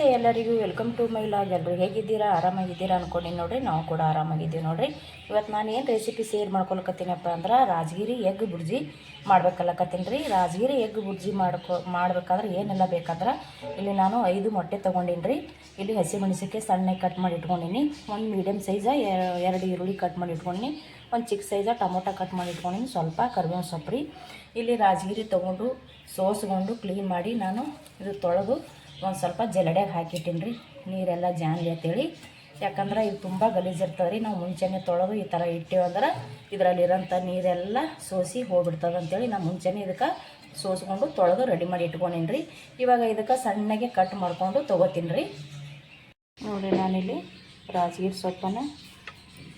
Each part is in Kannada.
ನಮಸ್ತೆ ಎಲ್ಲರಿಗೂ ವೆಲ್ಕಮ್ ಟು ಮೈ ಲಾಗ್ ಎಲ್ಲರೂ ಹೇಗಿದ್ದೀರಾ? ಆರಾಮಾಗಿದ್ದೀರಾ ಅನ್ಕೊಂಡು ನೋಡ್ರಿ. ನಾವು ಕೂಡ ಆರಾಮಾಗಿದ್ದೀವಿ ನೋಡ್ರಿ. ಇವತ್ತು ನಾನು ಏನು ರೆಸಿಪಿ ಶೇರ್ ಮಾಡ್ಕೊಳಕತ್ತೀನಪ್ಪ ಅಂದ್ರೆ ರಾಜಗಿರಿ ಎಗ್ ಬುರ್ಜಿ ಮಾಡ್ಬೇಕಲ್ಲಕತ್ತೀನಿ ರೀ. ರಾಜಗಿರಿ ಎಗ್ ಬುರ್ಜಿ ಮಾಡ್ಕೊ, ಮಾಡ್ಬೇಕಾದ್ರೆ ಏನೆಲ್ಲ ಬೇಕಾದ್ರೆ ಇಲ್ಲಿ ನಾನು ಐದು ಮೊಟ್ಟೆ ತೊಗೊಂಡಿನಿ ರೀ. ಇಲ್ಲಿ ಹಸಿಮೆಣಸಿಗೆ ಸಣ್ಣಗೆ ಕಟ್ ಮಾಡಿ ಇಟ್ಕೊಂಡಿನಿ ಒಂದು ಮೀಡಿಯಮ್ ಸೈಜ ಎರಡು ಈರುಳ್ಳಿ ಕಟ್ ಮಾಡಿ ಇಟ್ಕೊಂಡಿನಿ ಒಂದು ಚಿಕ್ಕ ಸೈಜ ಟೊಮೊಟೊ ಕಟ್ ಮಾಡಿ ಇಟ್ಕೊಂಡಿನಿ ಸ್ವಲ್ಪ ಕರಿಬೇವು ಸೊಪ್ಪು ರೀ. ಇಲ್ಲಿ ರಾಜಗಿರಿ ತೊಗೊಂಡು ಸೋಸ್ಕೊಂಡು ಕ್ಲೀನ್ ಮಾಡಿ ನಾನು ಇದು ತೊಳೆದು ಒಂದು ಸ್ವಲ್ಪ ಜಲಡ್ಯಾಗ ಹಾಕಿಟ್ಟಿನಿ ರೀ ನೀರೆಲ್ಲ ಜಾನ್ಲಿ ಅಂತೇಳಿ. ಯಾಕಂದ್ರೆ ಇದು ತುಂಬ ಗಲೀಜು ಇರ್ತದೆ ರೀ ನಾವು ಮುಂಚೆನೆ ತೊಳೆದು ಈ ಥರ ಇಟ್ಟಿವಿ ಅಂದ್ರೆ ಇದರಲ್ಲಿರೋಂಥ ನೀರೆಲ್ಲ ಸೋಸಿ ಹೋಗ್ಬಿಡ್ತದೆ ಅಂತೇಳಿ ನಾವು ಮುಂಚೆನೇ ಇದಕ್ಕೆ ಸೋಸ್ಕೊಂಡು ತೊಳೆದು ರೆಡಿ ಮಾಡಿ ಇಟ್ಕೊಂಡೀನಿ ರೀ ಇವಾಗ ಇದಕ್ಕೆ ಸಣ್ಣಗೆ ಕಟ್ ಮಾಡಿಕೊಂಡು ತೊಗೋತೀನಿ ರೀ ನೋಡಿ ನಾನಿಲ್ಲಿ ರಾಜಗಿರಿ ಸೊಪ್ಪನ್ನು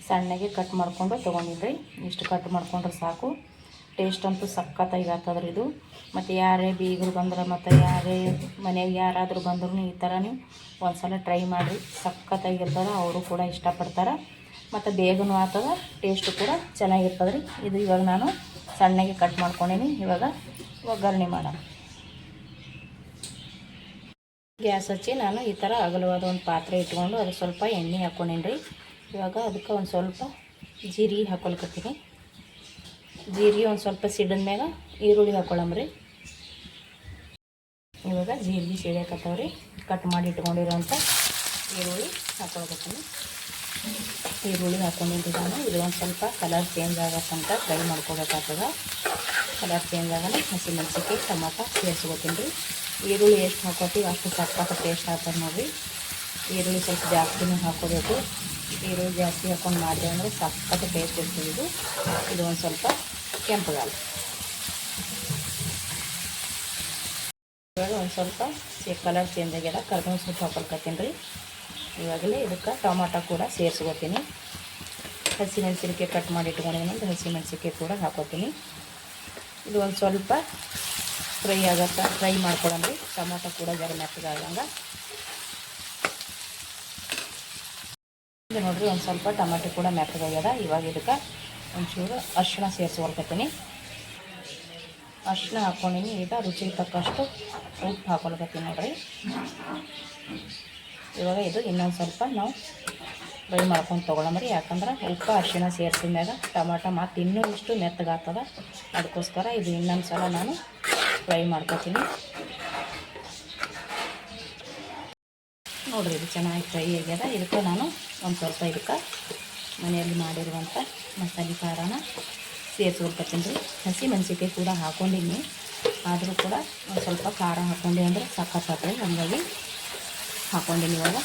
ಸಣ್ಣಗೆ ಕಟ್ ಮಾಡ್ಕೊಂಡು ತೊಗೊಂಡಿನಿ ರೀ ಇಷ್ಟು ಕಟ್ ಮಾಡ್ಕೊಂಡ್ರೆ ಸಾಕು. ಟೇಸ್ಟ್ ಅಂತೂ ಸಖತ್ತಾಗಿ ಇದು. ಮತ್ತು ಯಾರೇ ಬೀಗರು ಬಂದ್ರೆ ಮತ್ತು ಯಾರೇ ಮನೆಗೆ ಯಾರಾದರೂ ಬಂದ್ರೂ ಈ ಥರ ನೀವು ಒಂದ್ಸಲ ಟ್ರೈ ಮಾಡಿರಿ. ಸಖತ್ತಾಗಿರ್ತದೆ ಅವರು ಕೂಡ ಇಷ್ಟಪಡ್ತಾರೆ. ಮತ್ತು ಬೇಗನೂ ಆಗ್ತದೆ, ಟೇಸ್ಟು ಕೂಡ ಚೆನ್ನಾಗಿರ್ತದೆ ರೀ ಇದು ಇವಾಗ ನಾನು ಸಣ್ಣಗೆ ಕಟ್ ಮಾಡ್ಕೊಂಡೀನಿ, ಇವಾಗ ಒಗ್ಗರಣೆ ಮಾಡೋಣ. ಗ್ಯಾಸ್ ಹಚ್ಚಿ ನಾನು ಈ ಥರ ಅಗಲವಾದ ಒಂದು ಪಾತ್ರೆ ಇಟ್ಕೊಂಡು ಅದು ಸ್ವಲ್ಪ ಎಣ್ಣೆ ಹಾಕ್ಕೊಂಡೀನಿ ರೀ ಇವಾಗ ಅದಕ್ಕೆ ಒಂದು ಸ್ವಲ್ಪ ಜೀರಿಗೆ ಹಾಕೊಳ್ಕತ್ತೀನಿ. ಜೀರಿಗೆ ಒಂದು ಸ್ವಲ್ಪ ಸಿಡಿದ್ಮ್ಯಾಗ ಈರುಳ್ಳಿ ಹಾಕೊಳ್ಳಂಬ್ರಿ ಇವಾಗ ಜೀರಿಗೆ ಸಿಡಿಯಾಕತ್ತವ್ರಿ ಕಟ್ ಮಾಡಿ ಇಟ್ಕೊಂಡಿರೋಂಥ ಈರುಳ್ಳಿ ಹಾಕೊಳ್ಕತ್ತೀನಿ ಈರುಳ್ಳಿ ಹಾಕೊಂಡಿದ್ದಾನೆ ಇದು ಒಂದು ಸ್ವಲ್ಪ ಕಲರ್ ಚೇಂಜ್ ಆಗತ್ತಂತ ಫ್ರೈ ಮಾಡ್ಕೋಬೇಕಾಗ್ತದೆ ಕಲರ್ ಚೇಂಜ್ ಆಗಲ್ಲ ಹಸಿಮೆಣ್ಸಿಕಾಯಿ ಟೊಮಾಟೊ ಸೇರಿಸ್ಕೋತೀನಿ ರೀ ಈರುಳ್ಳಿ ಎಷ್ಟು ಹಾಕೋತೀವಿ ಅಷ್ಟು ಸಕ್ಕತ್ತ ಟೇಸ್ಟ್ ಆಗ್ತದೆ ನೋಡಿರಿ. ಈರುಳ್ಳಿ ಸ್ವಲ್ಪ ಜಾಸ್ತಿನೂ ಹಾಕೋಬೇಕು. ಈರುಳ್ಳಿ ಜಾಸ್ತಿ ಹಾಕೊಂಡು ಮಾಡಿದೆ ಅಂದರೆ ಸಖತ್ ಟೇಸ್ಟ್ ಇರ್ತದೆ ಇದು. ಇದು ಒಂದು ಸ್ವಲ್ಪ ಕೆಂಪುಗಾಲ ಇವಾಗ ಒಂದು ಸ್ವಲ್ಪ ಕಲರ್ ಚೇಂಜ್ ಆಗ್ಯದ ಕರ್ಕೊಂಡು ಸ್ವಲ್ಪ ಹಾಕೊಳ್ಕತ್ತೀನಿ ರೀ. ಇವಾಗಲೇ ಇದಕ್ಕೆ ಟೊಮಾಟೊ ಕೂಡ ಸೇರಿಸ್ಕೋತೀನಿ. ಹಸಿಮೆಣ್ಸಿನ್ಕಾಯಿ ಕಟ್ ಮಾಡಿ ಇಟ್ಕೊಂಡಿದ್ದೀನಿ ಹಸಿಮೆಣ್ಸಿನ್ಕಾಯಿ ಕೂಡ ಹಾಕೋತೀನಿ. ಇದು ಒಂದು ಸ್ವಲ್ಪ ಫ್ರೈ ಆಗತ್ತೆ. ಫ್ರೈ ಮಾಡ್ಕೊಳಂದ್ರಿ ಟೊಮಾಟೊ ಕೂಡ ಜರ ಮೆತ್ತಗಾಗಂಗೆ. ಇದು ನೋಡ್ರಿ, ಒಂದು ಸ್ವಲ್ಪ ಟೊಮೆಟೊ ಕೂಡ ಮೆತ್ತಗಾಗ್ಯದ. ಇವಾಗ ಇದಕ್ಕೆ ಒಂಚೂರು ಅರಿಶಿಣ ಸೇರಿಸ್ಕೊಳ್ಕತ್ತೀನಿ. ಅರಿಶಿಣ ಹಾಕ್ಕೊಂಡಿನಿ ಈಗ ರುಚಿಗೆ ತಕ್ಕಷ್ಟು ಉಪ್ಪು ಹಾಕೊಳ್ಕತ್ತೀನಿ ನೋಡ್ರಿ. ಇವಾಗ ಇದು ಇನ್ನೊಂದು ಸ್ವಲ್ಪ ನಾವು ಫ್ರೈ ಮಾಡ್ಕೊಂಡು ತೊಗೊಳಮ್ರಿ ಯಾಕಂದ್ರೆ ಉಪ್ಪು ಅರಿಶಿಣ ಸೇರಿಸಿದ ಮ್ಯಾಗ ಟೊಮಾಟೊ ಮತ್ತು ಇನ್ನೂ ಇಷ್ಟು ಮೆತ್ತಗಾಗ್ತದ. ಅದಕ್ಕೋಸ್ಕರ ಇದು ಇನ್ನೊಂದು ಸಲ ನಾನು ಫ್ರೈ ಮಾಡ್ಕೊತೀನಿ. ನೋಡಿರಿ ಇದು ಚೆನ್ನಾಗಿ ಫ್ರೈ ಆಗ್ಯದ. ಇದಕ್ಕೆ ನಾನು ಒಂದು ಸ್ವಲ್ಪ ಇದಕ್ಕೆ ಮನೆಯಲ್ಲಿ ಮಾಡಿರುವಂಥ ಮಸಾಲೆ ಖಾರನ ಸೇರಿಸ್ಕೊಡ್ತೀನಿ ರೀ ಹಸಿ ಮೆಣಸಿಕಾಯಿ ಕೂಡ ಹಾಕ್ಕೊಂಡಿನಿ ಆದರೂ ಕೂಡ ಒಂದು ಸ್ವಲ್ಪ ಖಾರ ಹಾಕ್ಕೊಂಡೆ ಅಂದರೆ ಸಕ್ಕತ್ತೆ ಹಾಗಾಗಿ ಹಾಕ್ಕೊಂಡಿನಿ ಇವಾಗ.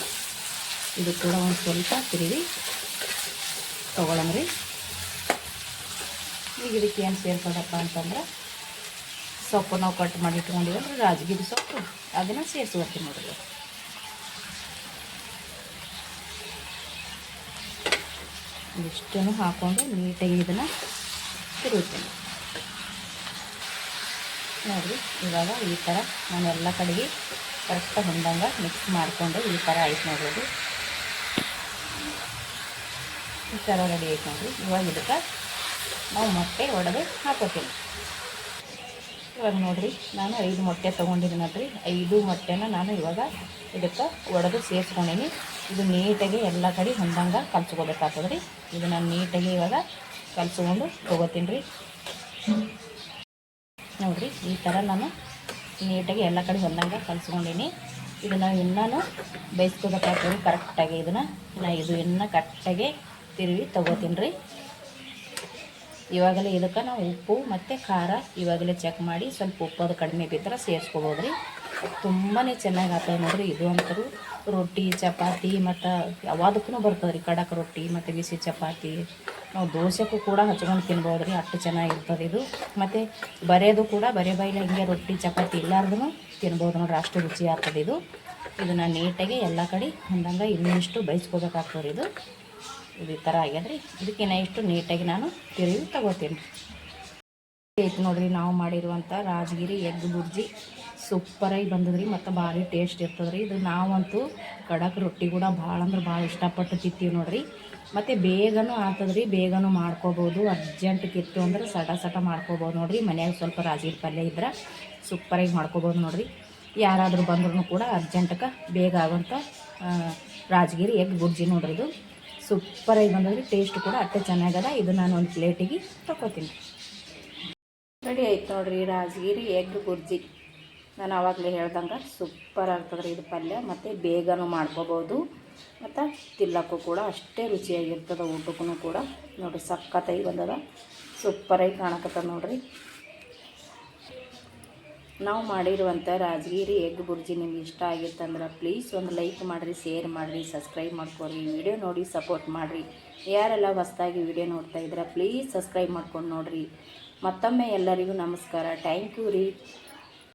ಇದು ಕೂಡ ಒಂದು ಸ್ವಲ್ಪ ತಿರುವಿ ರೀ. ಈಗ ಇದಕ್ಕೆ ಏನು ಸೇರ್ಸೋದಪ್ಪ ಅಂತಂದ್ರೆ ಸೊಪ್ಪು ನಾವು ಕಟ್ ಮಾಡಿ ಇಟ್ಕೊಂಡಿವಲ್ಲ ರಾಜಗಿರಿ ಸೊಪ್ಪು. ಅದನ್ನು ಸೇರಿಸ್ಕೊಡ್ತೀನಿ ನೋಡ್ರಿ. ಇಷ್ಟನ್ನು ಹಾಕ್ಕೊಂಡು ನೀಟಾಗಿ ಇದನ್ನು ತಿರುಗುತ್ತೇನೆ ನೋಡಿರಿ ಇವಾಗ ಈ ಥರ ನಾನು ಎಲ್ಲ ಕಡೆಗೆ ಕರೆಕ್ಟಾಗಿ ಹೊಂದಂಗೆ ಮಿಕ್ಸ್ ಮಾಡಿಕೊಂಡು ಈ ಥರ ಆಯ್ತು ನೋಡ್ಬೋದು. ಈ ಥರ ರೆಡಿ ಆಯ್ತು ನೋಡಿರಿ. ಇವಾಗ ಇದಕ್ಕೆ ನಾವು ಮೊಟ್ಟೆ ಒಡೆದು ಹಾಕೋತೀನಿ. ಇವಾಗ ನೋಡಿರಿ, ನಾನು ಐದು ಮೊಟ್ಟೆ ತೊಗೊಂಡಿದ್ದೀನಿ ನೋಡಿರಿ. ಐದು ಮೊಟ್ಟೆನ ನಾನು ಇವಾಗ ಇದಕ್ಕೆ ಒಡೆದು ಸೇರಿಸ್ಕೊಂಡೀನಿ. ಇದು ನೀಟಾಗಿ ಎಲ್ಲ ಕಡೆ ಹೊಂದಂಗೆ ಕಲ್ಸ್ಕೋಬೇಕಾಗ್ತದೆ ರೀ ಇದು ನಾನು ನೀಟಾಗಿ ಇವಾಗ ಕಲ್ಸ್ಕೊಂಡು ತೊಗೋತೀನಿ ರೀ. ನೋಡಿರಿ, ಈ ಥರ ನಾನು ನೀಟಾಗಿ ಎಲ್ಲ ಕಡೆ ಹೊಂದಂಗೆ ಕಲ್ಸ್ಕೊಂಡೀನಿ. ಇದನ್ನು ಇನ್ನೂ ಬೇಯಿಸ್ಕೋಬೇಕಾಗ್ತದೆ ಕರೆಕ್ಟಾಗಿ ಇದನ್ನು ನಾ ಇದು ಇನ್ನೂ ಕರೆಕ್ಟಾಗಿ ತಿರುವಿ ತೊಗೋತೀನಿ ರೀ. ಇವಾಗಲೇ ಇದಕ್ಕೆ ನಾವು ಉಪ್ಪು ಮತ್ತು ಖಾರ ಇವಾಗಲೇ ಚೆಕ್ ಮಾಡಿ ಸ್ವಲ್ಪ ಉಪ್ಪು ಕಡಿಮೆ ಬಿದ್ದರೆ ಸೇರಿಸ್ಕೋಬೋದು ರೀ ತುಂಬಾ ಚೆನ್ನಾಗಿ ಆಗ್ತದೆ ನೋಡಿರಿ, ಇದು ಅಂತರೂ ರೊಟ್ಟಿ, ಚಪಾತಿ ಮತ್ತು ಯಾವ್ದಕ್ಕೂ ಬರ್ತದೆ ರೀ ಕಡಕ್ ರೊಟ್ಟಿ ಮತ್ತು ಬಿಸಿ ಚಪಾತಿ. ನಾವು ದೋಸೆಗೂ ಕೂಡ ಹಚ್ಕೊಂಡು ತಿನ್ಬೋದು ರೀ ಅಷ್ಟು ಚೆನ್ನಾಗಿರ್ತದೆ ಇದು. ಮತ್ತು ಬರೆಯೋದು ಕೂಡ ಬರೆ ಬೈಲ ಹಿಂಗೆ ರೊಟ್ಟಿ, ಚಪಾತಿ ಇಲ್ಲಾರ್ದು ತಿನ್ಬೋದು ನೋಡ್ರಿ, ಅಷ್ಟು ರುಚಿ ಆಗ್ತದೆ ಇದು. ಇದನ್ನು ನೀಟಾಗಿ ಎಲ್ಲ ಕಡೆ ಹೊಂದಂಗೆ ಇನ್ನಿಷ್ಟು ಬಯಸ್ಕೋಬೇಕಾಗ್ತದೆ ಇದು. ಇದು ಈ ಥರ ಆಗ್ಯದ್ರಿ. ನಾ ಇಷ್ಟು ನೀಟಾಗಿ ನಾನು ತಿರುವಿ ತಗೋತೀನಿ. ಐತೆ ನೋಡಿರಿ, ನಾವು ಮಾಡಿರುವಂಥ ರಾಜಗಿರಿ ಎಗ್ ಬುರ್ಜಿ ಸೂಪರಾಗಿ ಬಂದದ್ರಿ, ಮತ್ತು ಭಾರಿ ಟೇಸ್ಟ್ ಇರ್ತದೆ ರೀ ಇದು ನಾವಂತೂ ಕಡಕ್ ರೊಟ್ಟಿ ಕೂಡ ಭಾಳ ಅಂದ್ರೆ ಭಾಳ ಇಷ್ಟಪಟ್ಟು ತಿಂತೀವಿ ನೋಡ್ರಿ. ಮತ್ತು ಬೇಗನೂ ಆಗ್ತದ್ರಿ, ಬೇಗನೂ ಮಾಡ್ಕೋಬೋದು. ಅರ್ಜೆಂಟ್ ಕಿತ್ತು ಅಂದ್ರೆ ಸಟ ಸಟ ಮಾಡ್ಕೋಬೋದು ನೋಡ್ರಿ. ಮನ್ಯಾಗ ಸ್ವಲ್ಪ ರಾಜಗಿರಿ ಪಲ್ಯ ಇದ್ರೆ ಸೂಪರಾಗಿ ಮಾಡ್ಕೋಬೋದು ನೋಡ್ರಿ. ಯಾರಾದರೂ ಬಂದ್ರೂ ಕೂಡ ಅರ್ಜೆಂಟಕ್ಕೆ ಬೇಗ ಆಗೋಂಥ ರಾಜಗಿರಿ ಎಗ್ ಬುರ್ಜಿ ನೋಡ್ರಿ ಇದು. ಸೂಪರಾಗಿ ಬಂದದ್ರಿ ಟೇಸ್ಟ್ ಕೂಡ ಅಷ್ಟೇ ಚೆನ್ನಾಗದ. ಇದು ನಾನು ಒಂದು ಪ್ಲೇಟಿಗೆ ತಗೋತೀನಿ. ರೆಡಿ ಆಯ್ತು ನೋಡಿರಿ ರಾಜಗಿರಿ ಎಗ್ ಗುರ್ಜಿ. ನಾನು ಆವಾಗಲೇ ಹೇಳ್ದಂಗೆ ಸೂಪರ್ ಆಗ್ತದ್ರಿ ಇದು ಪಲ್ಯ, ಮತ್ತು ಬೇಗನೂ ಮಾಡ್ಕೋಬೋದು. ಮತ್ತು ತಿಲ್ಲಕ್ಕೂ ಕೂಡ ಅಷ್ಟೇ ರುಚಿಯಾಗಿರ್ತದೆ, ಊಟಕ್ಕೂ ಕೂಡ. ನೋಡಿರಿ ಸಕ್ಕತ್ತಾಗಿ ಬಂದದ. ಸೂಪರಾಗಿ ಕಾಣಕತ್ತದ ನೋಡ್ರಿ. ನಾವು ಮಾಡಿರುವಂಥ ರಾಜಗಿರಿ ಎಗ್ ಬುರ್ಜಿ ನಿಮ್ಗೆ ಇಷ್ಟ ಆಗಿತ್ತಂದ್ರೆ ಪ್ಲೀಸ್ ಒಂದು ಲೈಕ್ ಮಾಡಿರಿ ಶೇರ್ ಮಾಡಿರಿ ಸಬ್ಸ್ಕ್ರೈಬ್ ಮಾಡ್ಕೊರಿ ವಿಡಿಯೋ ನೋಡಿ ಸಪೋರ್ಟ್ ಮಾಡಿರಿ. ಯಾರೆಲ್ಲ ಹೊಸ್ದಾಗಿ ವಿಡಿಯೋ ನೋಡ್ತಾ ಇದ್ದೀರಾ ಪ್ಲೀಸ್ ಸಬ್ಸ್ಕ್ರೈಬ್ ಮಾಡ್ಕೊಂಡು ನೋಡಿರಿ. ಮತ್ತೊಮ್ಮೆ ಎಲ್ಲರಿಗೂ ನಮಸ್ಕಾರ. ಥ್ಯಾಂಕ್ ಯು ರೀ.